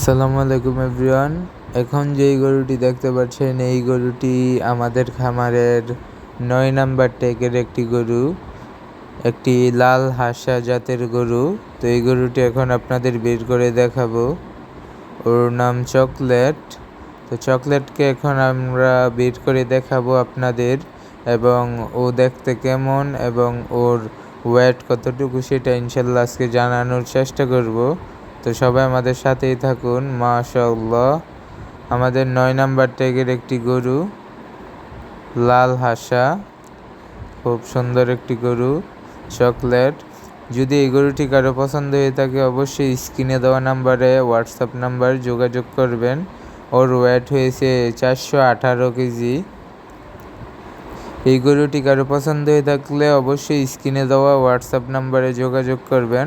আসসালামু আলাইকুম এভরিওয়ান। এখন যেই গরুটি দেখতে পাচ্ছেন, এই গরুটি আমাদের খামারের নয় নাম্বার ট্যাগের একটি গরু, একটি লাল হাসা জাতের গরু। তো এই গরুটি এখন আপনাদের বের করে দেখাবো। ওর নাম চকলেট। তো চকলেটকে এখন আমরা বের করে দেখাবো আপনাদের, এবং ও দেখতে কেমন এবং ওর ওয়েট কতটুকু সেটা ইনশাল্লাহ আজকে জানানোর চেষ্টা করব। তো সবাই আমাদের সাথেই থাকুন মাশাল্লাহ আমাদের নয় নাম্বার ট্যাগের একটি গরু, লাল হাসা। খুব সুন্দর একটি গরু, চকলেট। যদি এই গরুটি কারও পছন্দ হয়ে থাকে, অবশ্যই স্ক্রিনে দেওয়া নাম্বারে হোয়াটসঅ্যাপ নাম্বার যোগাযোগ করবেন। ওর ওয়েট হয়েছে চারশো আঠারো কেজি। এই গরুটি কারও পছন্দ হয়ে থাকলে অবশ্যই স্ক্রিনে দেওয়া হোয়াটসঅ্যাপ নাম্বারে যোগাযোগ করবেন।